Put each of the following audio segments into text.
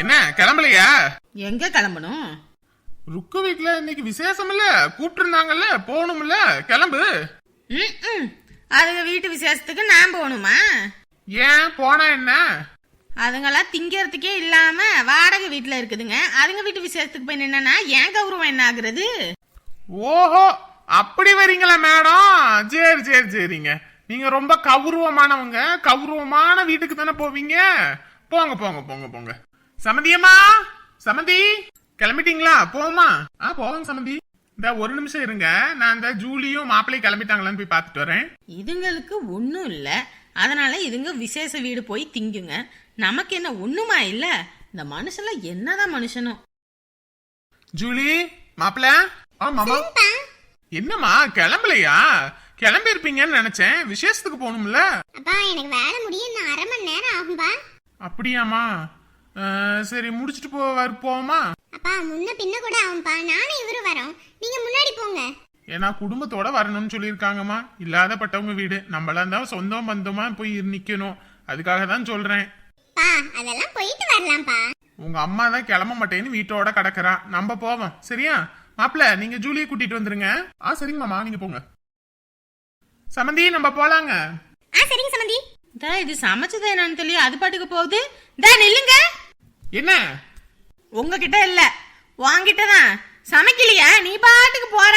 என்ன கிளம்பலையா? எங்க கிளம்பணும்? ருக்கு வீட்ல இன்னைக்கு விசேஷம் இல்ல கூப்பிட்டு இருந்தாங்கல்ல போகணும்ல கிளம்பு. அதுங்க வீட்டு விசேஷத்துக்கு நான் போகணுமா? ஏன் போனா என்ன? அதுங்கெல்லாம் திங்கிறதுக்கே இல்லாம வாடகை வீட்டுல இருக்குதுங்க. அதுங்க வீட்டு விசேஷத்துக்கு போய் நின்னா ஏன் கௌரவம் என்ன ஆகுறது? ஓஹோ அப்படி வரீங்களா மேடம்? சரி சரி சரிங்க. நீங்க ரொம்ப கௌரவமானவங்க. கௌரவமான வீட்டுக்கு தானே போவீங்க? போங்க போங்க போங்க போங்க. சமந்தியம்மா சமந்தி கிளம்பிட்டீங்களா? போமா ஆ போவாங்க சமந்தி. இந்த ஒரு நிமிஷம் இருங்க. நான் இந்த ஜூலியும் மாப்பிள்ளையும் கிளம்பிட்டாங்களான்னு போய் பார்த்துட்டு வரேன். இதுங்களுக்கு ஒன்றும் இல்லை. அதனால இதுங்க விசேஷ வீடு போய் திங்குங்க. நமக்கு என்ன ஒண்ணுமா இல்ல? இந்த மனுஷன்லாம் என்னதான் மனுஷனோ. ஜூலி மாப்பிள்ள. ஆ மாமா. என்னம்மா கிளம்பலையா? கிளம்பி இருப்பீங்கன்னு நினைச்சேன். விசேஷத்துக்கு போகணும்ல. அப்பா எனக்கு வேலை முடிய இன்னும் அரை மணி நேரம் ஆகும்பா. அப்படியாம்மா. அஹ், சரி முடிச்சிட்டு போ வர- போவோமா? அப்பா முன்ன பின்ன கூட ஆகும்பா நானும் இவரும் வரோம். நீங்க முன்னாடி போங்க. ஏன்னா குடும்பத்தோட வரணும்னு சொல்லியிருக்காங்கம்மா. இல்லாதப்பட்டவங்க வீடு. நம்மளாம் தான் சொந்தம் பந்தமா போய் நிக்கணும். அதுக்காக தான் சொல்றேன். பா அதெல்லாம் போயிட்டு வரலாம்ப்பா. உங்க அம்மா தான் கிளம்ப மாட்டேன்னு வீட்டோட கிடக்குறா. நம்ம போவோம். சரியா? மாப்பிள்ள நீங்க ஜூலியை கூட்டிட்டு வந்துருங்க. ஆ சரிங்க மாமா. நீங்க போங்க. சமந்தி நம்ம போலாங்க. ஆ சரிங்க சமந்தி. இதா இது சமைச்சது என்னன்னு சொல்லி அது பாட்டுக்கு போகுது. இதா நில்லுங்க. என்ன? உங்ககிட்ட இல்ல. வாங்கிட்ட தான் சமைக்கலையா? நீ பாட்டுக்கு போற.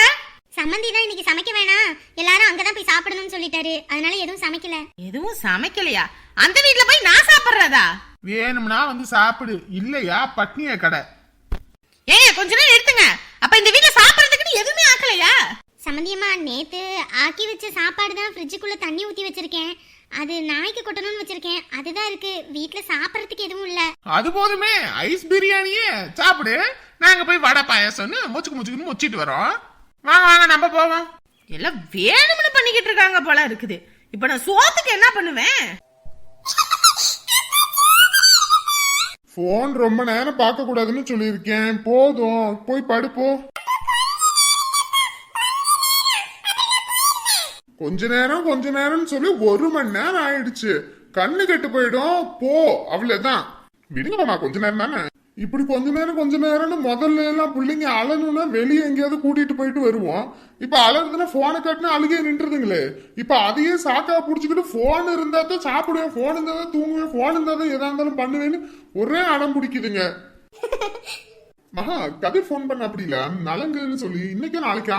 சம்மந்தி தான் இன்னைக்கு சமைக்க வேணாம். எல்லாரும் அங்கதான் போய் சாப்பிடணும்னு சொல்லிட்டாரு. அதனால எதுவும் சமைக்கல. எதுவும் சமைக்கலையா? அந்த வீட்ல போய் நான் சாப்பிடுறதா? வேணும்னா வந்து சாப்பிடு. இல்லையா? பட்னிய கடை. ஏன் கொஞ்ச நேரம் எடுத்துங்க அப்ப இந்த வீட்ல சாப்பிடுறதுக்குன்னு எதுவுமே ஆக்கலையா? சம்மந்தியம்மா நேத்து ஆக்கி வச்ச சாப்பாடு தான் ஃப்ரிட்ஜுக்குள்ள தண்ணி ஊத்தி வச்சிருக்கேன். அது நாய்க்கு கொட்டணும்னு வச்சிருக்கேன். அதுதான் இருக்கு. வீட்ல சாப்பிடறதுக்கு எதுவும் இல்ல. அது போதுமே. ஐஸ் பிரியாணியே. சாப்பிடு. நாங்க போய் வடை பாயாசம்னு முச்சுக்கு முச்சுக்குன்னு முச்சிட்டு வரோம். வாங்க வாங்க நம்ம போவோம். எல்லாம் வேணும்னு பண்ணிக்கிட்டு இருக்காங்க போல இருக்குது. இப்ப நான் சோத்துக்கு என்ன பண்ணுவேன்? போன் ரொம்ப நேரம் பார்க்க கூடாதுன்னு சொல்லியிருக்கேன். போதும். போய் படுப்போ. கொஞ்ச நேரம் கொஞ்ச நேரம்னு சொல்லி ஒரு மணி நேரம் ஆயிடுச்சு. கண்ணு கெட்டு போயிடும். போ. அவ்வளவுதான். விடுங்க மாமா கொஞ்ச நேரம் தானே? இப்படி கொஞ்ச நேரம் கொஞ்ச நேரம்னு முதல்ல எல்லாம் பிள்ளைங்க அழணும்னா வெளியே எங்கேயாவது கூட்டிட்டு போயிட்டு வருவோம். இப்ப அழகுதுன்னா போனை காட்டினா அழுகே நின்றுதுங்களே இப்ப அதையே சாக்கா புடிச்சுக்கிட்டு போன் இருந்தா தான் சாப்பிடுவேன். போன் இருந்தா தான் தூங்குவேன். போன் இருந்தா தான் எதா இருந்தாலும் பண்ணுவேன்னு ஒரே அடம் பிடிக்குதுங்க. மகா கதை ஃபோன் பண்ண அப்படி இல்ல நலங்குன்னு சொல்லி இன்னைக்கே நாளைக்கா?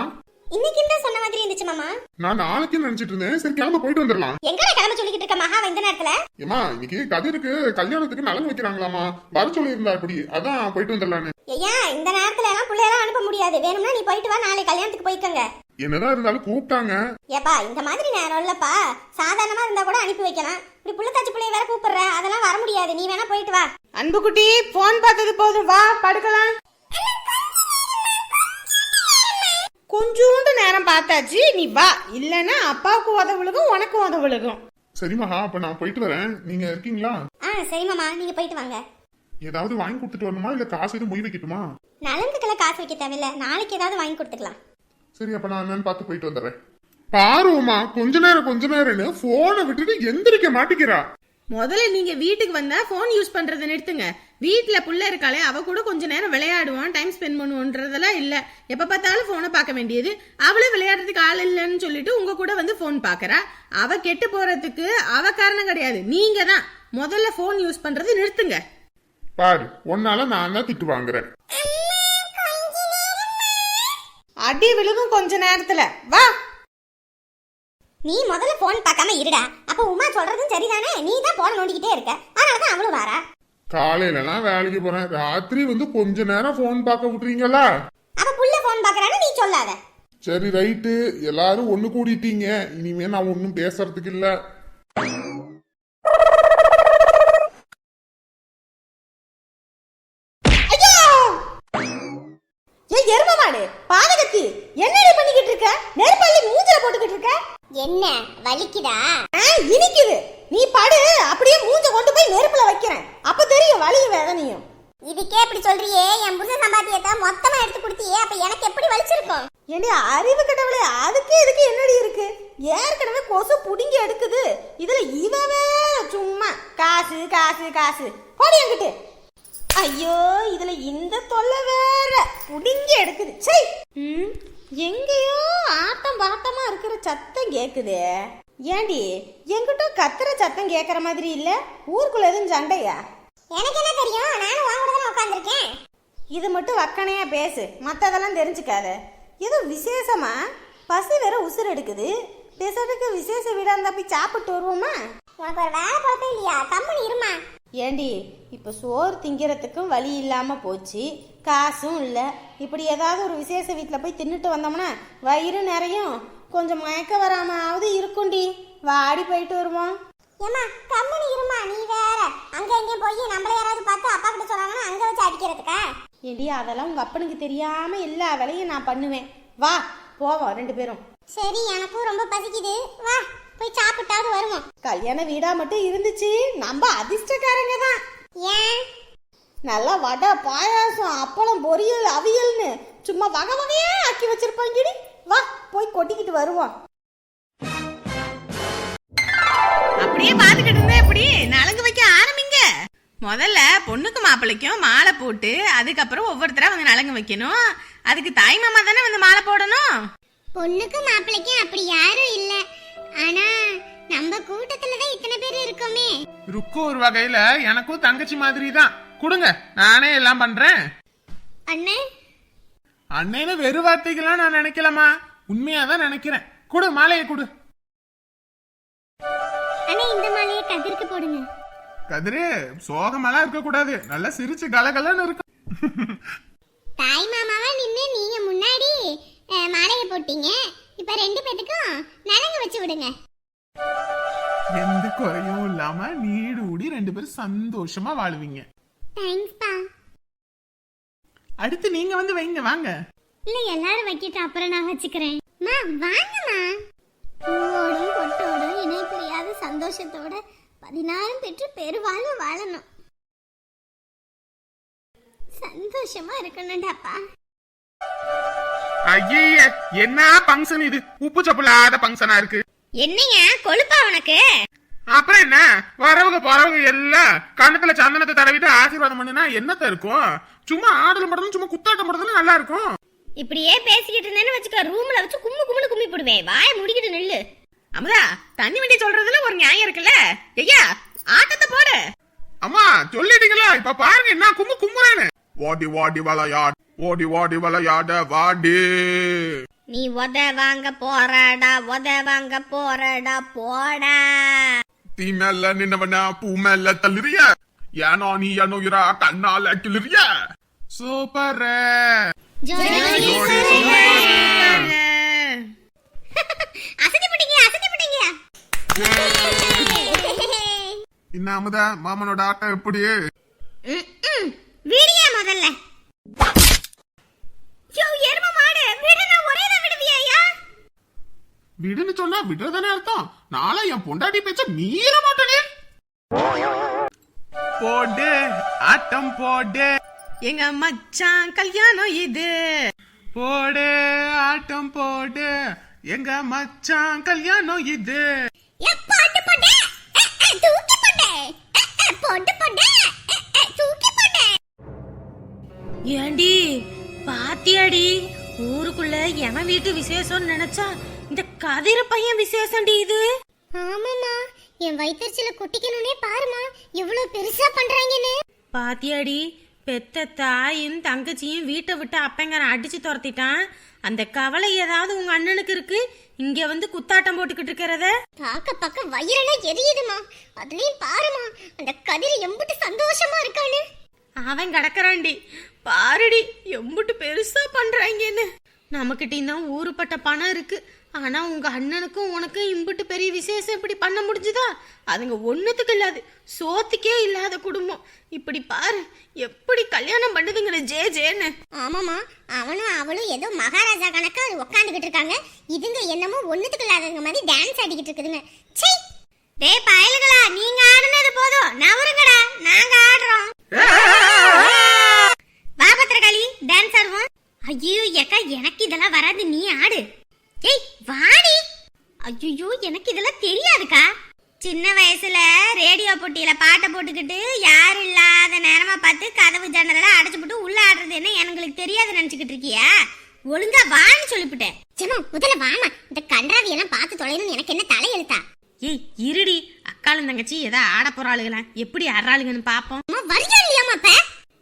இன்னைக்கு தான் சொன்ன மாதிரி இருந்துச்சு மாமா. நான் நாளைக்கு நினைச்சிட்டு இருந்தேன். சரி கிளம்ப போயிட்டு வந்துடலாம். எங்கடா கிளம்ப சொல்லிக்கிட்டு இருக்க மகா இந்த நேரத்துல? ஏமா இன்னைக்கு கதிருக்கு கல்யாணத்துக்கு நலங்கு வைக்கிறாங்களாமா வர சொல்லியிருந்தா அப்படி அதான் போயிட்டு வந்துடலான்னு. ஐயா இந்த நேரத்துல எல்லாம் பிள்ளையெல்லாம் அனுப்ப முடியாது. வேணும்னா நீ போயிட்டு வா நாளை கல்யாணத்துக்கு போய்க்கோங்க. என்னதான் இருந்தாலும் கூப்பிட்டாங்க. ஏப்பா இந்த மாதிரி நேரம் இல்லப்பா. சாதாரணமா இருந்தா கூட அனுப்பி வைக்கலாம். இப்படி புள்ளத்தாச்சி பிள்ளைய வேற கூப்பிடுற அதெல்லாம் வர முடியாது. நீ வேணா போயிட்டு வா. அன்புக்குட்டி போன் பார்த்தது போதும். வா படுக்கலாம். கொஞ்சோண்டு நேரம் பார்த்தாச்சு நீ வா. இல்லைன்னா அப்பாவுக்கு உதவுலகும் உனக்கு உதவுலகும் சரி மகா அப்ப நான் போயிட்டு வரேன். நீங்க இருக்கீங்களா? ஆ சரி மாமா நீங்க போயிட்டு வாங்க. ஏதாவது வாங்கி கொடுத்துட்டு வரணுமா இல்ல காசு எதுவும் மொய் வைக்கட்டுமா? நலங்குக்கெல்லாம் காசு வைக்க தேவையில்ல. நாளைக்கு ஏதாவது வாங்கி கொடுத்துக்கலாம். சரி அப்ப நான் என்னன்னு பார்த்து போயிட்டு வந்துடுறேன். பாருமா கொஞ்ச நேரம் கொஞ்ச நேரம்னு போனை விட்டுட்டு எந்திரிக்க மாட்டேங்கிறா முதல்ல நீங்க வீட்டுக்கு வந்தா போன் யூஸ் பண்றதை நிறுத்துங்க. வீட்ல புள்ள இருக்காளே அவ கூட கொஞ்ச நேரம் விளையாடுவான் டைம் ஸ்பெண்ட் பண்ணுவோன்றதெல்லாம் இல்ல. எப்ப பார்த்தாலும் போனை பார்க்க வேண்டியது. அவளே விளையாடுறதுக்கு ஆள் இல்லைன்னு சொல்லிட்டு உங்க கூட வந்து போன் பாக்குறா அவ கெட்டு போறதுக்கு அவ காரணம் கிடையாது. நீங்க தான். முதல்ல போன் யூஸ் பண்றது நிறுத்துங்க. பாரு உன்னால நான் தான் திட்டு வாங்குறேன். அடி விழுகும் கொஞ்ச நேரத்துல. வா. நீ முதல்ல போன் பார்க்காம இருடா. அப்ப உமா சொல்றதும் சரிதானே? நீ தான் போன் நோண்டிக்கிட்டே இருக்க. அதனால தான் அவளும் வாரா. காலையிலலாம் வேலைக்கு போறேன். ராத்திரி வந்து கொஞ்ச நேரம் போன் பார்க்க விட்டுறீங்களா? அப்ப புள்ள போன் பாக்குறான்னு நீ சொல்லாத. சரி ரைட்டு எல்லாரும் ஒண்ணு கூடிட்டீங்க. இனிமே நான் ஒன்னும் பேசுறதுக்கு இல்ல. எரும மாடு பாதகத்தி என்னடி பண்ணிக்கிட்டு இருக்க? நெருப்பள்ளி மூஞ்சில போட்டுக்கிட்டு இருக்க? என்ன வலிக்குதா? இனிக்குது. நீ படு. அப்படியே மூஞ்ச கொண்டு போய் நெருப்புல வைக்கிறேன். அப்ப தெரியும் வலியும் வேதனையும். இதுக்கே இப்படி சொல்றியே என் புருஷ சம்பாத்தியத்தை மொத்தமா எடுத்து கொடுத்தியே அப்ப எனக்கு எப்படி வலிச்சிருக்கும்? ஏண்டி அறிவு கட்டவளே அதுக்கு இதுக்கு என்னடி இருக்கு? ஏற்கனவே கொசு புடுங்கி எடுக்குது. இதுல இவவே சும்மா காசு காசு காசு. போடி என்கிட்ட. ஐயோ இதுல இந்த தொல்லை வேற. புடிங்கி எடுக்குது. சை ம், எங்கேயோ ஆட்டம் பாட்டமா இருக்கிற சத்தம் கேக்குதே. ஏண்டி எங்கிட்ட கத்துற சத்தம் கேக்குற மாதிரி இல்ல? ஊருக்குள்ள எதுவும் சண்டையா? எனக்கு என்ன தெரியும்? நானும் வாங்க கூட உட்காந்துருக்கேன் இது மட்டும் வக்கனையா பேசு. மத்ததெல்லாம் தெரிஞ்சுக்காத. ஏதோ விசேஷமா? பசி வேற உசுர் எடுக்குது. பேசுறதுக்கு விசேஷ வீடா இருந்தா போய் சாப்பிட்டு வருவோமா? உனக்கு ஒரு வேலை பொழப்பே இல்லையா? கம்பெனி இருமா. ஏண்டி இப்போ சோறு திங்கிறதுக்கும் வழி இல்லாமல் போச்சு. காசும் இல்லை. இப்படி ஏதாவது ஒரு விசேஷ வீட்டில் போய் தின்னுட்டு வந்தோம்னா வயிறு நிறையும். கொஞ்சம் மயக்க வராமாவது இருக்கும்டி. வாடி போயிட்டு வருவோம். ஏமா கம்பெனி இருமா நீ வேற. அங்க எங்கேயும் போய் நம்மள யாராவது பார்த்து அப்பா கிட்ட சொன்னாங்கன்னா அங்க வச்சு அடிக்கிறதுக்கா? ஏண்டி அதெல்லாம் உங்கள் அப்பனுக்கு தெரியாமல் எல்லா வேலையும் நான் பண்ணுவேன். வா போவோம் ரெண்டு பேரும். சரி எனக்கும் ரொம்ப பசிக்குது. வா. போய் சாப்பிட்டாவது வருவோம். கல்யாண வீடா மட்டும் இருந்துச்சு. நம்ம அதிர்ஷ்டக்காரங்க தான் ஏன்? நல்லா வடை பாயாசம் அப்பளம் பொரியல் அவியல்னு சும்மா வகை வகையா ஆக்கி வச்சிருப்பாங்கடி வா போய் கொட்டிக்கிட்டு வருவோம். அப்படியே பாத்துக்கிட்டு இருந்தா எப்படி? நலங்கு வைக்க ஆரம்பிங்க. முதல்ல பொண்ணுக்கு மாப்பிள்ளைக்கும் மாலை போட்டு அதுக்கப்புறம் ஒவ்வொருத்தரா வந்து நலங்கு வைக்கணும். அதுக்கு தாய் மாமா தானே வந்து மாலை போடணும்? பொண்ணுக்கும் மாப்பிள்ளைக்கும் அப்படி யாரும் இல்ல. ஆனா நம்ம கூட்டத்துல தான் இத்தனை பேர் இருக்கோமே. ருக்கு ஒரு வகையில எனக்கும் தங்கச்சி மாதிரி தான் கொடுங்க நானே எல்லாம் பண்றேன். அண்ணே? அண்ணேன்னு வெறு வார்த்தைகள்லாம் நான் நினைக்கலாமா உண்மையா தான் நினைக்கிறேன். கொடு மாலையை கொடு. அண்ணே இந்த மாலையை கதிர்க்கு போடுங்க. கதிரு சோகமெல்லாம் இருக்க கூடாது நல்லா சிரிச்சு கலகலன்னு இருக்கும் தாய் மாமாவா நின்னு நீங்க முன்னாடி மாலையை போட்டீங்க. இப்ப ரெண்டு பேத்துக்கும் நலங்கு வச்சு விடுங்க. எந்த குறையும் இல்லாம நீடு ஊடி ரெண்டு பேரும் சந்தோஷமா வாழுவீங்க. தேங்க்ஸ்பா அடுத்து நீங்க வந்து வைங்க வாங்க. இல்ல எல்லாரும் வைக்கட்டும் அப்புறம் நான் வச்சுக்கிறேன். மா வாங்கம்மா. பூவோடும் பொட்டோடும் இணை பிரியாத சந்தோஷத்தோட பதினாறும் பெற்று பெருவாழ்வு வாழணும். சந்தோஷமா இருக்கணும்டாப்பா. ஐய என்ன பங்கன் இது? உப்பு சப்புலாத பங்கனா இருக்கு. என்னையா கொழுப்பா உனக்கு? அப்புறம் என்ன? வரவங்க போறவங்க எல்லாம் கண்ணத்துல சந்தனத்தை தடவிட்டு ஆசீர்வாதம் பண்ணுனா என்னத்த இருக்கும்? சும்மா ஆடலும் படலும் சும்மா குத்தாட்டம் படத்துல நல்லா இருக்கும். இப்படியே பேசிக்கிட்டு இருந்தேன்னு வச்சுக்க ரூம்ல வச்சு கும்மு கும்முன்னு கும்மி போடுவேன். வாய முடிக்கிட்டு நில்லு. அமுதா தண்ணி வண்டி சொல்றதுல ஒரு நியாயம் இருக்குல்ல? ஐயா ஆட்டத்தை போடு. அம்மா சொல்லிட்டீங்களா? இப்ப பாருங்க என்ன கும்மு கும்முறேன்னு. ஓடி ஓடி விளையாட். ஓடி ஓடி விளையாட வாடி. நீ உத வாங்க போறடா உத வாங்க போறடா போடா. தீ மேல நின்னவன பூ மேல தள்ளுறிய? ஏனோ நீ என்னுயிரா கண்ணால கிளறிய? சூப்பர். ஜோடி அசதி பிடிங்க அசதி பிடிங்க என்ன அமுதா மாமனோட ஆட்டம் எப்படி விடியா முதல்ல யோ எரும மாடு விடுனா ஒரே தான் விடுவியா விடுன்னு சொன்னா விடுறதானே அர்த்தம். நாளை என் பொண்டாட்டி பேச்ச மீற மாட்டேனே. போடு ஆட்டம் போடு. எங்க மச்சான் கல்யாணம் இது. போடு ஆட்டம் போடு. எங்க மச்சான் கல்யாணம் இது. ஏண்டி பாத்தியாடி ஊருக்குள்ள எவன் வீட்டு விசேஷம்னு நினைச்சா கதிர பையன் விசேஷம்டி இது. ஆமாமா என் வயிற்றுச்சில குட்டிக்கணும்னே பாருமா எவ்வளவு பெருசா பண்றாங்கன்னு. பாத்தியாடி பெத்த தாயும் தங்கச்சியும் வீட்டை விட்டு அப்பங்காரன் அடிச்சு துரத்திட்டான். அந்த கவலை ஏதாவது உங்க அண்ணனுக்கு இருக்கு? இங்க வந்து குத்தாட்டம் போட்டுக்கிட்டு இருக்கிறத? பாக்க பாக்க வயிறெல்லாம் எரியுதுமா அதுலயும் பாருமா அந்த கதிர் எம்பிட்டு சந்தோஷமா இருக்கான்னு. அவன் கிடக்குறான்டி. பாருடி எம்புட்டு பெருசா பண்றாங்கன்னு. நமக்கிட்ட தான் ஊருப்பட்ட பணம் இருக்கு. ஆனா உங்க அண்ணனுக்கும் உனக்கும் இம்புட்டு பெரிய விசேஷம் இப்படி பண்ண முடிஞ்சுதா? அதுங்க ஒண்ணுத்துக்கு இல்லாது சோத்துக்கே இல்லாத குடும்பம். இப்படி பாரு எப்படி கல்யாணம் பண்ணுதுங்கிற ஜே ஜேன்னு. ஆமாமா அவனும் அவளும் ஏதோ மகாராஜா கணக்கா உட்காந்துக்கிட்டு இருக்காங்க. இதுங்க என்னமோ ஒண்ணுத்துக்கு இல்லாதவங்க மாதிரி டான்ஸ் ஆடிக்கிட்டு இருக்குதுங்க. சீ டேய் பயலுகளா நீங்க ஆடுனது போதும். நவருங்கடா நாங்க ஆடுறோம். வா பத்திரகாளி டான்ஸ் ஆடுவோம். ஐயோ ஏக்கா எனக்கு இதெல்லாம் வராது. நீ ஆடு. ஏய் வாடி. ஐயோ எனக்கு இதெல்லாம் தெரியாதுக்கா. சின்ன வயசுல ரேடியோ போட்டியில பாட்டை போட்டுக்கிட்டு யாரும் இல்லாத நேரமா பார்த்து கதவு ஜன்னலெல்லாம் அடைச்சு போட்டு உள்ள ஆடுறது என்ன எனக்கு தெரியாது நினைச்சுக்கிட்டு இருக்கியா? ஒழுங்கா வான்னு சொல்லிவிட்டேன். ஜெமா முதல்ல வாமா இந்த கன்றாவி எல்லாம் பார்த்து தொலைணும் எனக்கு என்ன தலையெழுத்தா? ஏய் இருடி. அக்காளும் தங்கச்சி ஏதோ ஆட போறாளுகளா? எப்படி ஆடுறாளுங்கன்னு பாப்போம். வரியா இல்லையாமா அப்ப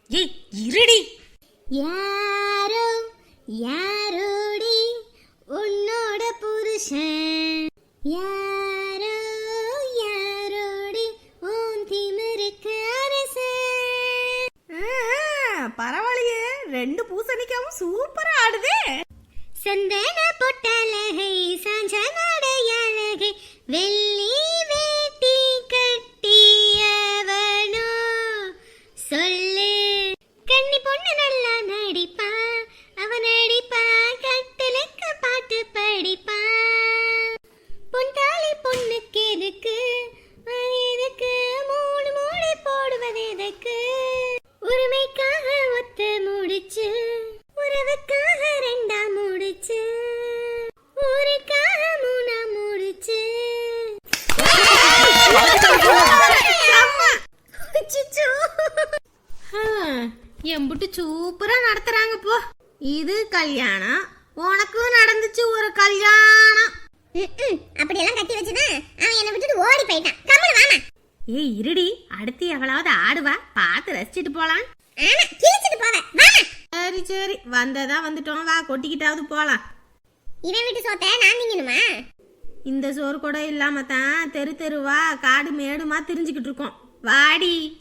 ஏய் இருடி. யாரோ உன்னோட யாரோ யாரோடி உன் திமிருக்கு அரசன் பரவாயில்லையே. ரெண்டு பூசணிக்காவும் சூப்பரா ஆடுதே. சந்தன பொட்டலகை சாஞ்ச நடையழகை வெள்ளி கல்யாணம். உனக்கும் நடந்துச்சு ஒரு கல்யாணம். அப்படியெல்லாம் கட்டி வச்சுதான் அவன் என்னை விட்டுட்டு ஓடி போயிட்டான். கம்மல் வாமா. ஏய் இருடி. அடுத்து எவளாவது ஆடுவா. பார்த்து ரசிச்சுட்டு போலாம். ஆமா கிழிச்சிட்டு வாமா. சரி சரி. வந்ததா வந்துட்டோம். வா கொட்டிக்கிட்டாவது போலாம். இவன் வீட்டு சோத்த நான் திங்கணுமா? இந்த சோறு கூட இல்லாம தான் தெரு தெருவா காடு மேடுமா தெரிஞ்சுக்கிட்டு இருக்கோம். வாடி.